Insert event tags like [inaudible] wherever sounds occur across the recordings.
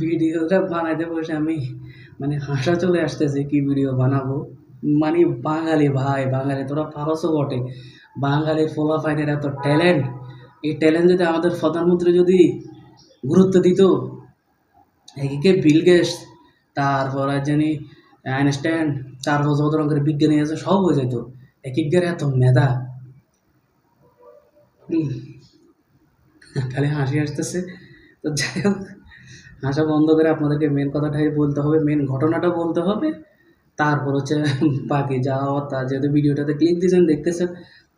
ভিডিওটা বানাইতে বসে আমি মানে হাসা চলে আসতেছে কি ভিডিও বানাবো? মানে বাঙালি ভাই, বাঙালি তোরা পারসও বটে। বাঙালির ফোলাফাইনের এত ট্যালেন্ট এই ট্যালেন্ট যদি আমাদের প্রধানমন্ত্রী যদি গুরুত্ব দিত এদিকে বিল গেটস তারপর জানি আইনস্টাইন তারপর যত রকমের বিজ্ঞানী আছে, সব হয়ে যেত। এক এত মেধা। খালি হাসি আসতেছে। তো যাই হোক, হাসা বন্ধ করে আপনাদেরকে মেন কথাটাই বলতে হবে মেন ঘটনাটা বলতে হবে। তারপর হচ্ছে বাকি যা তা যেহেতু ভিডিওটাতে ক্লিক দিয়েছেন, দেখতেছেন,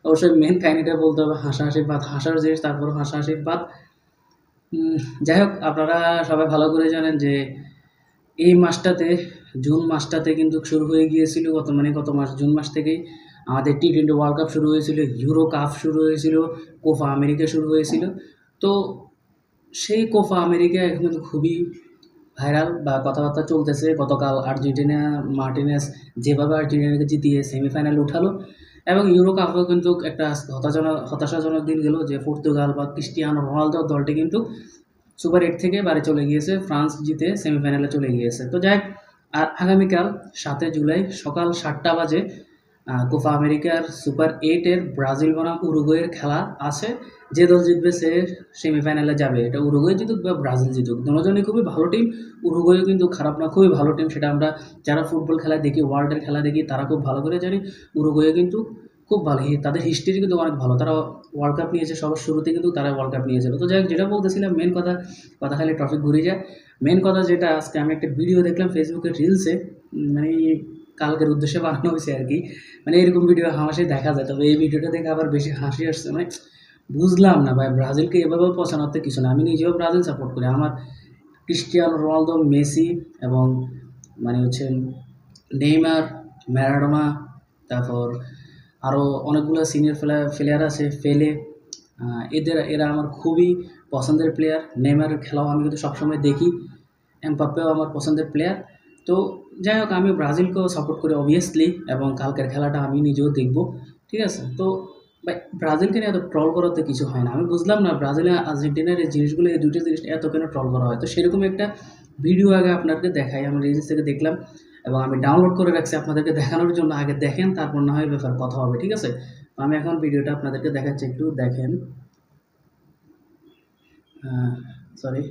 অবশ্যই মেন কাহিনিটা বলতে হবে হাসাহাসির বাদ হাসার জিনিস, তারপর হাসাহাসির বাদ যাই হোক, আপনারা সবাই ভালো করে জানেন যে এই মাসটাতে, জুন মাসটাতে কিন্তু শুরু হয়ে গিয়েছিল গত মানে গত মাস, জুন মাস থেকেই আমাদের টি টোয়েন্টি ওয়ার্ল্ড কাপ শুরু হয়েছিল ইউরো কাপ শুরু হয়েছিল কোফা আমেরিকা শুরু হয়েছিল। তো সেই কোফা আমেরিকা এখন কিন্তু খুবই ভাইরাল বা কথাবার্তা চলতেছে। গতকাল আর্জেন্টিনা, মার্টিনেস যেভাবে আর্জেন্টিনাকে জিতিয়ে সেমিফাইনাল উঠালো এবং ইউরো কাপেও কিন্তু একটা হতাশাজনক হতাশাজনক দিন গেল যে পর্তুগাল বা ক্রিস্টিয়ানো রোনালদো দলটি কিন্তু সুপার এইট থেকে বাড়ি চলে গিয়েছে, ফ্রান্স জিতে সেমিফাইনালে চলে গিয়েছে। তো যাই আর আগামীকাল সাতই জুলাই সকাল সাতটা বাজে কোপা আমেরিকার সুপার এইটের ব্রাজিল বনাম উরুগুয়ের খেলা আছে। যে দল জিতবে সে সেমিফাইনালে যাবে। এটা উরুগুয়ে জিতুক বা ব্রাজিল জিতুক। দুজনই খুবই ভালো টিম উরুগুয়ে কিন্তু খারাপ না, খুবই ভালো টিম সেটা আমরা যারা ফুটবল খেলা দেখি ওয়ার্ল্ডের খেলা দেখি, তারা খুব ভালো করে জানি। উরুগুয়ে কিন্তু খুব ভালো। তাদের হিস্ট্রি কিন্তু অনেক ভালো। তারা ওয়ার্ল্ড কাপ নিয়েছে সবার শুরুতে কিন্তু তারা ওয়ার্ল্ড কাপ নিয়েছিল। তো যাই হোক, যেটা বলতেছিলাম মেন কথা কথা খালি টপিক ঘুরে যায়। মেন কথা যেটা, আজকে আমি একটা ভিডিও দেখলাম ফেসবুকের রিলসে মানে কালকের উদ্দেশ্যে বানানো হয়েছে আর কি। মানে এরকম ভিডিও হাসি দেখা যায়। তবে এই ভিডিওটা দেখে আবার বেশি হাসি আসছে। মানে বুঝলাম না ভাই, ব্রাজিলকে এভাবে পছানোতে কিছু না। আমি নিজেও ব্রাজিল সাপোর্ট করি। আমার ক্রিস্টিয়ানো রোনালদো, মেসি এবং মানে হচ্ছে নেইমার, ম্যারাডোনা, তারপর আরও অনেকগুলো সিনিয়র প্লেয়ার আছে ফেলে এদের, এরা আমার খুবই পছন্দের প্লেয়ার নেইমারের খেলাও আমি কিন্তু সবসময় দেখি। এমপাপ্পেও আমার পছন্দের প্লেয়ার তো যাই হোক, আমি ব্রাজিলকেও সাপোর্ট করি অবভিয়াসলি এবং কালকের খেলাটা আমি নিজেও দেখব, ঠিক আছে? তো ভাই, ব্রাজিলকে নিয়ে এত ট্রল করাতে কিছু হয় না। আমি বুঝলাম না, ব্রাজিল আর আর্জেন্টিনার এই জিনিসগুলো, এই দুটো জিনিস এত কেন ট্রল করা হয়? তো সেরকম একটা ভিডিও আগে আপনাদেরকে দেখাই, আমি রিলস থেকে দেখলাম, এবং আমি ডাউনলোড করে রাখছি আপনাদেরকে দেখানোর জন্য। আগে দেখেন, তারপর না হয় ব্যাপার কথা হবে, ঠিক আছে? আমি এখন ভিডিওটা আপনাদেরকে দেখাচ্ছি, একটু দেখেন। সরি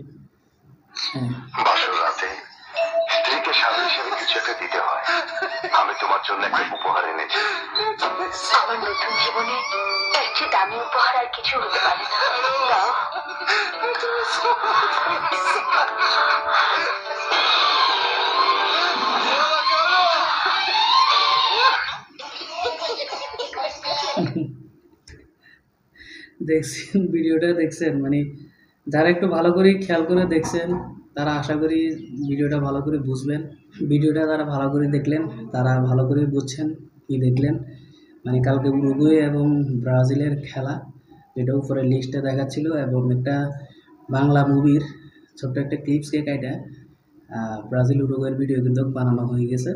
হ্যাঁ। আমি তোমার জন্য একটা উপহার এনেছি। আমার নতুন জীবনে এর চেয়ে দামি উপহার আর কিছু হতে পারে না। দাও। দেখছেন ভিডিওটা দেখছেন মানে যারা একটু ভালো করে খেয়াল করে দেখছেন তারা আশা করি ভিডিওটা ভালো করে বুঝবেন। ভিডিওটা তারা ভালো করে দেখলেন, তারা ভালো করে বুঝছেন কি দেখলেন। মানে কালকে উরুগুয়ে এবং ব্রাজিলের খেলা, যেটা উপরে লিস্টে দেখাচ্ছিল এবং একটা বাংলা মুভির ছোট্ট একটা ক্লিপসকে কাইটা ব্রাজিল উরুগুয়ের ভিডিও কিন্তু বানানো হয়ে গেছে।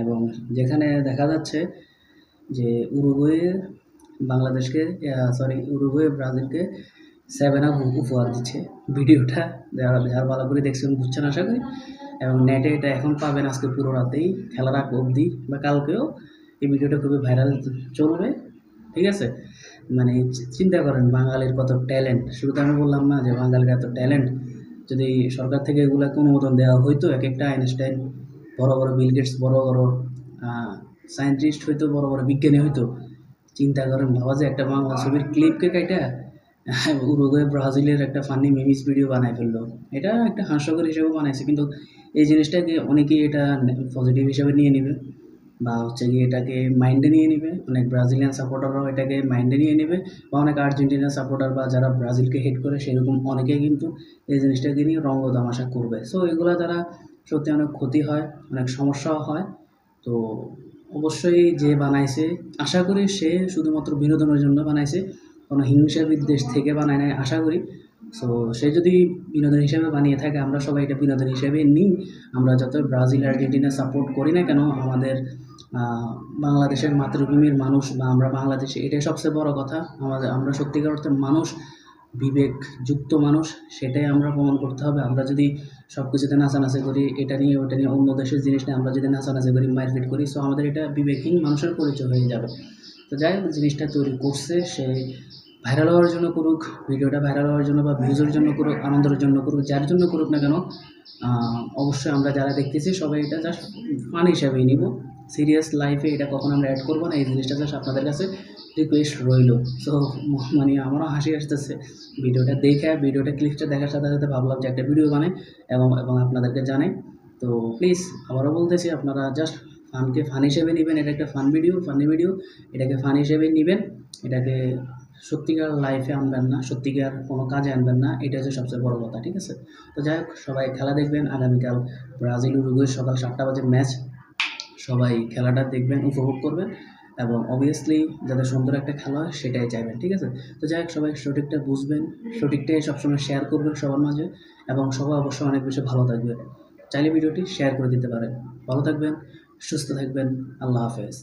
এবং যেখানে দেখা যাচ্ছে যে উরুগুয়ে বাংলাদেশকে সরি উরুগুয়ে ব্রাজিলকে সেভেন আপ উপহার দিচ্ছে। ভিডিওটা যারা যারা ভালো করে দেখছেন, বুঝছেন আশা করি। এবং নেটে এটা এখন পাবেন আজকে পুরো রাতেই, খেলার আগ অবধি বা কালকেও। এই ভিডিওটা খুবই ভাইরাল চলবে, ঠিক আছে? মানে চিন্তা করেন, বাঙালির কত ট্যালেন্ট শুরুতে আমি বললাম না যে বাঙালির এত ট্যালেন্ট যদি সরকার থেকে এগুলোকে অনুমোদন দেওয়া হইতো এক একটা আইনস্টাইন, বড় বড় বিল গেটস বড় বড় সায়েন্টিস্ট হইতো, বড় বড় বিজ্ঞানী হইতো। চিন্তা করেন, ভাবা যে একটা বাংলা ছবির ক্লিপকে কাইটা [laughs] উরুগুয়ে ব্রাজিলের একটা ফানি মিমিস ভিডিও বানাই ফেলল। এটা একটা হাস্যকর হিসেবে বানাইছে, কিন্তু এই জিনিসটাকে অনেকেই এটা পজিটিভ হিসেবে নিয়ে নেবে বা হচ্ছে গিয়ে এটাকে মাইন্ডে নিয়ে নেবে। অনেক ব্রাজিলিয়ান সাপোর্টাররাও এটাকে মাইন্ডে নিয়ে নেবে বা অনেক আর্জেন্টিনা সাপোর্টার বা যারা ব্রাজিলকে হেড করে সেরকম অনেকেই কিন্তু এই জিনিসটাকে নিয়ে রঙ্গ তামাশা করবে। সো এগুলো দ্বারা সত্যি অনেক ক্ষতি হয়, অনেক সমস্যাও হয়। তো অবশ্যই যে বানাইছে, আশা করি সে শুধুমাত্র বিনোদনের জন্য বানাইছে। কোনো হিংসা বিদ্বেষ থেকে বানায় নাই আশা করি। সো সে যদি বিনোদন হিসেবে বানিয়ে থাকে, আমরা সবাই এটা বিনোদন হিসেবে নিই। আমরা যত ব্রাজিল, আর্জেন্টিনা সাপোর্ট করি না কেন, আমাদের বাংলাদেশের মাতৃভূমির মানুষ বা আমরা বাংলাদেশে, এটাই সবচেয়ে বড় কথা। আমাদের, আমরা সত্যিকার অর্থে মানুষ বিবেকযুক্ত মানুষ, সেটাই আমরা প্রমাণ করতে হবে। আমরা যদি সব কিছুতে নাচানাচি করি, এটা নিয়ে, ওটা নিয়ে, অন্য দেশের জিনিস নিয়ে আমরা যদি নাচানাচি করি, মারপিট করি সো আমাদের এটা বিবেকহীন মানুষের পরিচয় হয়ে যাবে। তো যাই হোক, জিনিসটা তৈরি করছে, সে ভাইরাল হওয়ার জন্য করুক, ভিডিওটা ভাইরাল হওয়ার জন্য বা ভিউজের জন্য করুক, আনন্দের জন্য করুক, যার জন্য করুক না কেন অবশ্যই আমরা যারা দেখতেছি সবাই এটা জাস্ট ফান হিসাবেই নিব। সিরিয়াস লাইফে এটা কখন আমরা অ্যাড করব না, এই জিনিসটা জাস্ট আপনাদের কাছে রিকোয়েস্ট রইল। সো মানে আমারও হাসি আসতেছে। ভিডিওটা দেখে, ভিডিওটা ক্লিপটা দেখার সাথে সাথে ভাবলাম যে একটা ভিডিও বানাই এবং এবং আপনাদেরকে জানাই। তো প্লিজ আবারও বলতেছি, আপনারা জাস্ট ফানকে ফান হিসেবে নেবেন। এটা একটা ফান ভিডিও ফানি ভিডিও এটাকে ফান হিসেবে নেবেন। এটাকে সত্যিকার লাইফে আনবেন না, সত্যিকার কোনো কাজে আনবেন না এটা হচ্ছে সবচেয়ে বড় কথা, ঠিক আছে? তো যাই হোক, সবাই খেলা দেখবেন, আগামীকাল ব্রাজিল উরুগুয়ে সকাল সাতটা বাজে ম্যাচ সবাই খেলাটা দেখবেন, উপভোগ করবেন এবং অবভিয়াসলি যাতে সুন্দর একটা খেলা হয়, সেটাই চাইবেন, ঠিক আছে? তো যাই হোক, সবাই সঠিকটা বুঝবেন, সঠিকটাই সবসময় শেয়ার করবেন সবার মাঝে এবং সবাই অবশ্যই অনেক বেশি ভালো থাকবে চাইলে ভিডিওটি শেয়ার করে দিতে পারেন। ভালো থাকবেন, সুস্থ থাকবেন, আল্লাহ হাফেজ।